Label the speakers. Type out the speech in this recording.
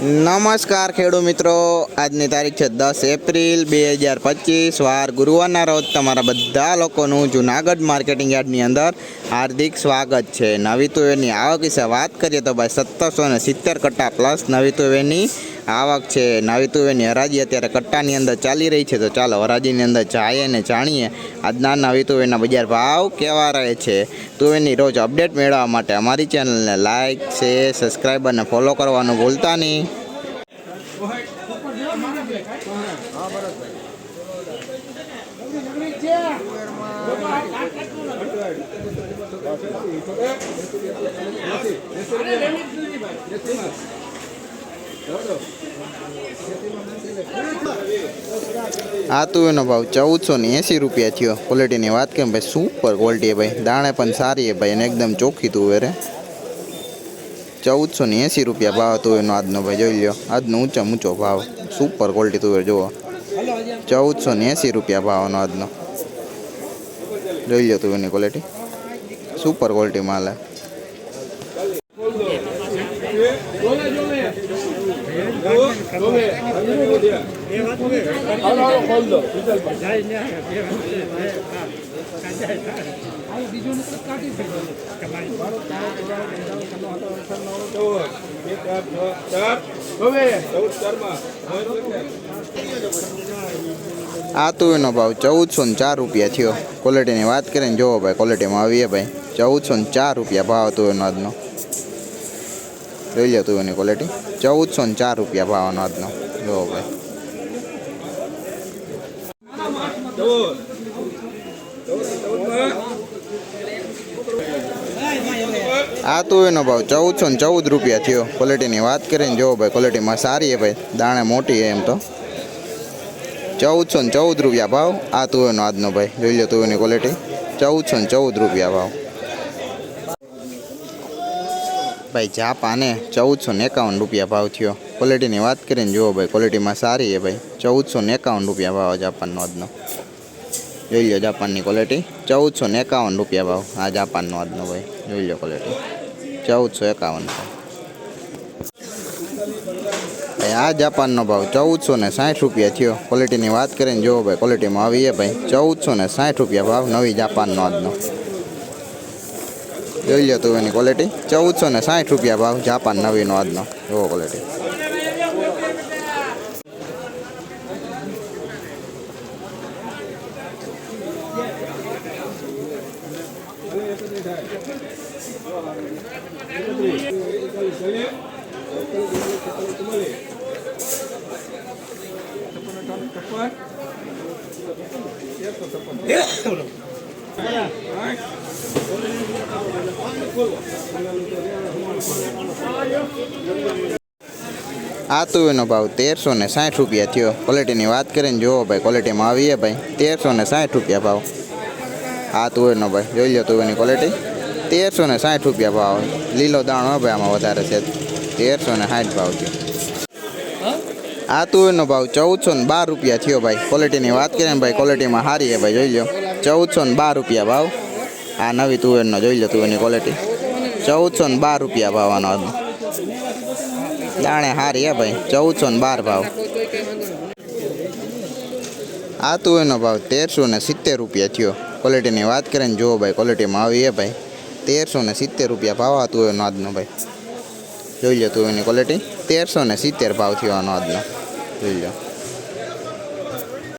Speaker 1: નમસ્કાર ખેડૂત મિત્રો. આજની તારીખ છે દસ એપ્રિલ બે હજાર પચીસ. વાર ગુરુવારના રોજ તમારા બધા લોકોનું જુનાગઢ માર્કેટિંગ યાર્ડની અંદર હાર્દિક સ્વાગત છે. નવી તુવેરની આવક વિશે વાત કરીએ તો ભાઈ સત્તરસો ને સિત્તેર કટ્ટા પ્લસ નવી તુવેરની આવક છે નવી તુવેરની હરાજી અત્યારે કટ્ટાની અંદર ચાલી રહી છે, તો ચાલો હરાજીની અંદર જઈએ અને જાણીએ. આજના નવી તુવેરના બજાર ભાવ કેવા રહે છે? તુવેરની રોજ અપડેટ મેળવવા માટે અમારી ચેનલને લાઇક શેર, સબસ્ક્રાઈબ અને ફોલો કરવાનું ભૂલતા નહીં. આ તુવેરનો ભાવ ચૌદસો ને એંસી રૂપિયા થયો. ક્વોલિટીની વાત કરીએ ભાઈ? સુપર ક્વોલિટી ભાઈ. દાણે પણ સારી છે ભાઈ અને એકદમ ચોખ્ખી તુવેર હે ચૌદસો ને એંસી રૂપિયા ભાવ તુવેરનો આજનો ભાઈ. જોઈ લ્યો. આજનો ઊંચા ઊંચો ભાવ. સુપર ક્વોલિટી તુવેર જુઓ. ચૌદસો ને એંસી રૂપિયા ભાવનો આજનો. જોઈ લ્યો તુવેરની ક્વોલિટી સુપર ક્વોલિટી માલ હે આ તુવેરનો ભાવ ચૌદસો ને ચાર રૂપિયા થયો. ક્વોલિટીની વાત કરીને જોવો ભાઈ ક્વોલિટીમાં આવીએ ભાઈ. ચૌદસો ને ચાર રૂપિયા ભાવ તુવેરનો આજનો. જોઈ લો તુવેરની ક્વોલિટી ચૌદસો ને ચાર રૂપિયા ભાવનો આજનો. જો ભાઈ. આ તુવેરનો ભાવ ચૌદસો ને ચૌદ રૂપિયા થયો. ક્વોલિટીની વાત કરીને જોવો ભાઈ ક્વોલિટીમાં સારી છે ભાઈ. દાણે મોટી એમ તો. ચૌદસો ને ચૌદ રૂપિયા ભાવ. આ તુવેરનો આજનો ભાઈ. જોઈ લો તુવેરની ક્વોલિટી ચૌદસો ને ચૌદ રૂપિયા ભાવ. ભાઈ જાપાને ચૌદસો ને એકાવન રૂપિયા ભાવ થયો. ક્વોલિટીની વાત કરીને જુઓ ભાઈ ક્વોલિટીમાં સારી છે ભાઈ. ચૌદસો ને એકાવન રૂપિયા ભાવ જાપાનનો આજનો. જોઈ લો જાપાનની ક્વોલિટી ચૌદસો ને એકાવન રૂપિયા ભાવ આ જાપાનનો આજનો ભાઈ. જોઈ લો ક્વોલિટી ચૌદસો એકાવન ભાઈ, આ જાપાનનો ભાવ ચૌદસો ને સાઠ રૂપિયા થયો. ક્વોલિટીની વાત કરીને જુઓ ભાઈ ક્વોલિટીમાં આવી છે ભાઈ. ચૌદસો ને સાઠ રૂપિયા ભાવ નવી જાપાનનો આજનો. જોઈ લો તું એની ક્વોલિટી ચૌદસો ને સાઠ રૂપિયા ભાવ જાપાન નવીનો આજનો એવો ક્વોલિટી આ તુવેરનો ભાવ તેરસો ને સાઠ રૂપિયા થયો. ક્વોલિટીની વાત કરીને જુઓ ભાઈ ક્વોલિટીમાં આવીએ ભાઈ. તેરસો ને સાઠ રૂપિયા ભાવ. આ તુવેરનો ભાઈ, જોઈ લો તુવેરની ક્વોલિટી તેરસો ને સાઠ રૂપિયા ભાવ. લીલો દાણો ભાઈ, આમાં વધારે છે. તેરસો ને સાઠ ભાવ થયો. આ તુવેરનો ભાવ ચૌદસો ને બાર રૂપિયા થયો ભાઈ. ક્વોલિટીની વાત કરીએ ને ભાઈ ક્વોલિટીમાં સારી છે ભાઈ, જોઈ લો. ચૌદસો ને બાર રૂપિયા ભાવ. આ નવી તુવેરનો જોઈ લો તુવેરની ક્વોલિટી ચૌદસો ને બાર રૂપિયા ભાવ આનો. દાણે હારી હે ભાઈ. ચૌદસો ને બાર ભાવ. આ તુવેરનો ભાવ તેરસો ને સિત્તેર રૂપિયા થયો. ક્વોલિટીની વાત કરીને જુઓ ભાઈ ક્વોલિટીમાં આવી હે ભાઈ. તેરસો ને સિત્તેર રૂપિયા ભાવ આ તુવેરનો આજનો ભાઈ. જોઈ લો તુવેરની ક્વોલિટી તેરસો ને સિત્તેર ભાવ થયો આનો આજનો. જોઈ લો.